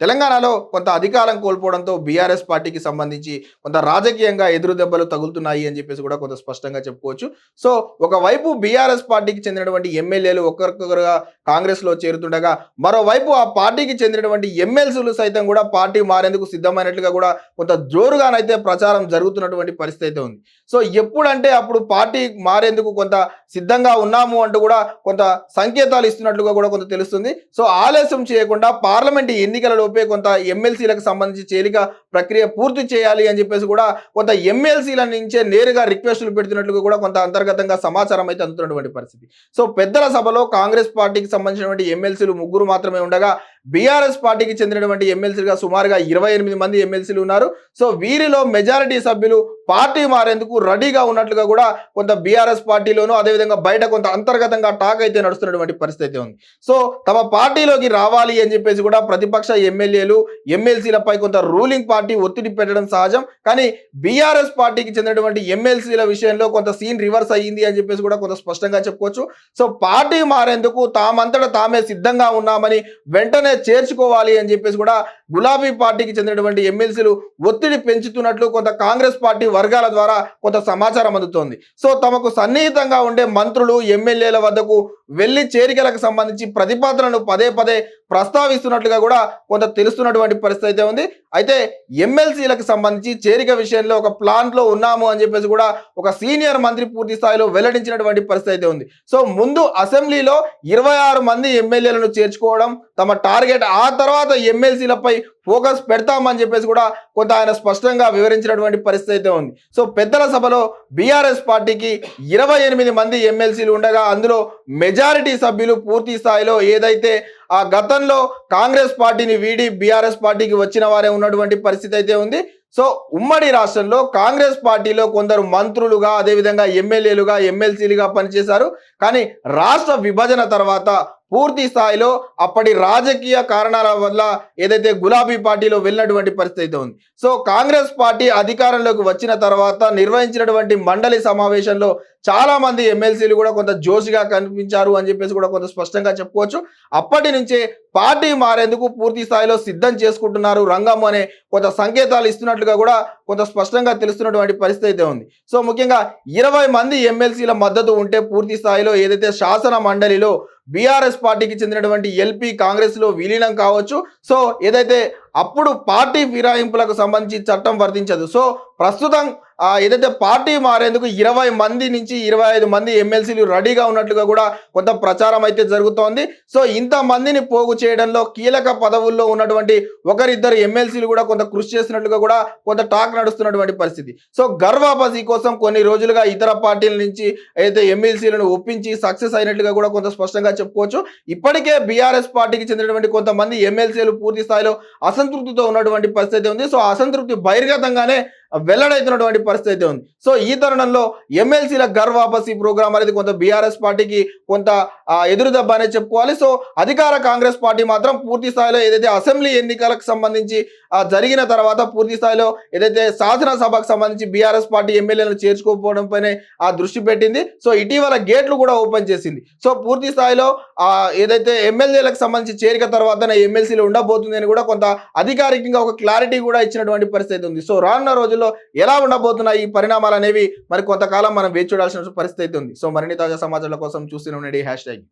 తెలంగాణలో కొంత అధికారం కోల్పోవడంతో బీఆర్ఎస్ పార్టీకి సంబంధించి కొంత రాజకీయంగా ఎదురు దెబ్బలు తగులుతున్నాయి అని చెప్పేసి కూడా కొంత స్పష్టంగా చెప్పుకోవచ్చు. సో ఒకవైపు బీఆర్ఎస్ పార్టీకి చెందినటువంటి ఎమ్మెల్యేలు ఒక్కొక్కరుగా కాంగ్రెస్లో చేరుతుండగా మరోవైపు ఆ పార్టీకి చెందినటువంటి ఎమ్మెల్సీలు సైతం కూడా పార్టీ మారేందుకు సిద్ధమైనట్లుగా కూడా కొంత జోరుగానైతే ప్రచారం జరుగుతున్నటువంటి పరిస్థితి అయితే ఉంది. సో ఎప్పుడంటే అప్పుడు పార్టీ మారేందుకు కొంత సిద్ధంగా ఉన్నాము అంటూ కూడా కొంత సంకేతాలు ఇస్తున్నట్లుగా కూడా కొంత తెలుస్తుంది. సో ఆలస్యం చేయకుండా పార్లమెంట్ ఎన్నికలలో లోపే కొంత ఎమ్మెల్సీలకు సంబంధించి చేరిక ప్రక్రియ పూర్తి చేయాలి అని చెప్పేసి కూడా కొంత ఎమ్మెల్సీల నుంచే నేరుగా రిక్వెస్టులు పెడుతున్నట్లుగా కూడా కొంత అంతర్గతంగా సమాచారం అయితే అందుతున్నటువంటి పరిస్థితి. సో పెద్దల సభలో కాంగ్రెస్ పార్టీకి సంబంధించినటువంటి ఎమ్మెల్సీలు ముగ్గురు మాత్రమే ఉండగా బీఆర్ఎస్ పార్టీకి చెందినటువంటి ఎమ్మెల్సీలుగా సుమారుగా ఇరవై ఎనిమిది మంది ఎమ్మెల్సీలు ఉన్నారు. సో వీరిలో మెజారిటీ సభ్యులు పార్టీ మారేందుకు రెడీగా ఉన్నట్లుగా కూడా కొంత బీఆర్ఎస్ పార్టీలోనూ అదేవిధంగా బయట కొంత అంతర్గతంగా టాక్ అయితే నడుస్తున్నటువంటి పరిస్థితి ఉంది. సో తమ పార్టీలోకి రావాలి అని చెప్పేసి కూడా ప్రతిపక్ష ఎమ్మెల్యేలు ఎమ్మెల్సీలపై కొంత రూలింగ్ పార్టీ ఒత్తిడి పెట్టడం సహజం. కానీ బీఆర్ఎస్ పార్టీకి చెందినటువంటి ఎమ్మెల్సీల విషయంలో కొంత సీన్ రివర్స్ అయ్యింది అని చెప్పేసి కూడా కొంత స్పష్టంగా చెప్పుకోవచ్చు. సో పార్టీ మారేందుకు తామంతట తామే సిద్ధంగా ఉన్నామని వెంటనే చేర్చుకోవాలి అని చెప్పేసి కూడా గులాబీ పార్టీకి చెందినటువంటి ఎమ్మెల్సీలు ఒత్తిడి పెంచుతున్నట్లు కొంత కాంగ్రెస్ పార్టీ వర్గాల ద్వారా కొంత సమాచారం అందుతోంది. సో తమకు సన్నిహితంగా ఉండే మంత్రులు ఎమ్మెల్యేల వద్దకు వెళ్ళి చేరికలకు సంబంధించి ప్రతిపాదనలు పదే పదే ప్రస్తావిస్తున్నట్లుగా కూడా కొంత తెలుస్తున్నటువంటి పరిస్థితి అయితే ఉంది. అయితే ఎమ్మెల్సీలకు సంబంధించి చేరిక విషయంలో ఒక ప్లాన్లో ఉన్నాము అని చెప్పేసి కూడా ఒక సీనియర్ మంత్రి పూర్తి స్థాయిలో వెల్లడించినటువంటి పరిస్థితి అయితే ఉంది. సో ముందు అసెంబ్లీలో ఇరవై ఆరు మంది ఎమ్మెల్యేలను చేర్చుకోవడం తమ టార్గెట్ ఆ తర్వాత ఎమ్మెల్సీలపై ఫోకస్ పెడతామని చెప్పేసి కూడా కొంత ఆయన స్పష్టంగా వివరించినటువంటి పరిస్థితి అయితే ఉంది. సో పెద్దల సభలో బీఆర్ఎస్ పార్టీకి ఇరవై ఎనిమిది మంది ఎమ్మెల్సీలు ఉండగా అందులో మెజారిటీ సభ్యులు పూర్తి స్థాయిలో ఏదైతే ఆ గతంలో కాంగ్రెస్ పార్టీని వీడి బీఆర్ఎస్ పార్టీకి వచ్చిన వారే ఉన్నటువంటి పరిస్థితి అయితే ఉంది. సో ఉమ్మడి రాష్ట్రంలో కాంగ్రెస్ పార్టీలో కొందరు మంత్రులుగా అదేవిధంగా ఎమ్మెల్యేలుగా ఎమ్మెల్సీలుగా పనిచేశారు. కానీ రాష్ట్ర విభజన తర్వాత పూర్తి స్థాయిలో అప్పటి రాజకీయ కారణాల వల్ల ఏదైతే గులాబీ పార్టీలో వెళ్ళినటువంటి పరిస్థితి అయితే ఉంది. సో కాంగ్రెస్ పార్టీ అధికారంలోకి వచ్చిన తర్వాత నిర్వహించినటువంటి మండలి సమావేశంలో చాలా మంది ఎమ్మెల్సీలు కూడా కొంత జోష్గా కనిపించారు అని చెప్పేసి కూడా కొంత స్పష్టంగా చెప్పుకోవచ్చు. అప్పటి నుంచే పార్టీ మారేందుకు పూర్తి స్థాయిలో సిద్ధం చేసుకుంటున్నారు. రంగం అనే కొంత సంకేతాలు ఇస్తున్నట్లుగా కూడా కొంత స్పష్టంగా తెలుస్తున్నటువంటి పరిస్థితి అయితే ఉంది. సో ముఖ్యంగా ఇరవై మంది ఎమ్మెల్సీల మద్దతు ఉంటే పూర్తి స్థాయిలో ఏదైతే శాసన మండలిలో బీఆర్ఎస్ పార్టీకి చెందినటువంటి ఎల్పీ కాంగ్రెస్లో విలీనం కావచ్చు. సో ఏదైతే అప్పుడు పార్టీ ఫిరాయింపులకు సంబంధించి చట్టం వర్తించదు. సో ప్రస్తుతం ఏదైతే పార్టీ మారేందుకు ఇరవై మంది నుంచి ఇరవై ఐదు మంది ఎమ్మెల్సీలు రెడీగా ఉన్నట్లుగా కూడా కొంత ప్రచారం అయితే జరుగుతోంది. సో ఇంత మందిని పోగు చేయడంలో కీలక పదవుల్లో ఉన్నటువంటి ఒకరిద్దరు ఎమ్మెల్సీలు కూడా కొంత కృషి చేస్తున్నట్లుగా కూడా కొంత టాక్ నడుస్తున్నటువంటి పరిస్థితి. సో గర్వాపసి కోసం కొన్ని రోజులుగా ఇతర పార్టీల నుంచి అయితే ఎమ్మెల్సీలను ఒప్పించి సక్సెస్ అయినట్లుగా కూడా కొంత స్పష్టంగా చెప్పుకోవచ్చు. ఇప్పటికే బీఆర్ఎస్ పార్టీకి చెందినటువంటి కొంతమంది ఎమ్మెల్సీలు పూర్తి స్థాయిలో అసంతృప్తితో ఉన్నటువంటి పరిస్థితి ఉంది. సో అసంతృప్తి బహిర్గతంగానే వెల్లడైతున్నటువంటి పరిస్థితి అయితే ఉంది. సో ఈ తరుణంలో ఎమ్మెల్సీల గర్వాపసి ప్రోగ్రామ్ అనేది కొంత బీఆర్ఎస్ పార్టీకి కొంత ఎదురుదెబ్బ ఎదురు దెబ్బ అనేది చెప్పుకోవాలి. సో అధికార కాంగ్రెస్ పార్టీ మాత్రం పూర్తి స్థాయిలో ఏదైతే అసెంబ్లీ ఎన్నికలకు సంబంధించి జరిగిన తర్వాత పూర్తి స్థాయిలో ఏదైతే శాసనసభకు సంబంధించి బీఆర్ఎస్ పార్టీ ఎమ్మెల్యేలను చేర్చుకోకపోవడం ఆ దృష్టి పెట్టింది. సో ఇటీవల గేట్లు కూడా ఓపెన్ చేసింది. సో పూర్తి స్థాయిలో ఏదైతే ఎమ్మెల్యేలకు సంబంధించి చేరిక తర్వాతనే ఎమ్మెల్సీలు ఉండబోతుంది అని కూడా కొంత అధికారికంగా ఒక క్లారిటీ కూడా ఇచ్చినటువంటి పరిస్థితి ఉంది. సో రానున్న రోజుల్లో ఎలా ఉండబోతున్నాయి ఈ పరిణామాలు అనేవి మరి కొంతకాలం మనం వేచి చూడాల్సిన పరిస్థితి అయితే ఉంది. సో మరిన్ని తాజా సమాచారాల కోసం చూస్తూనే ఉండండి. Hash tag.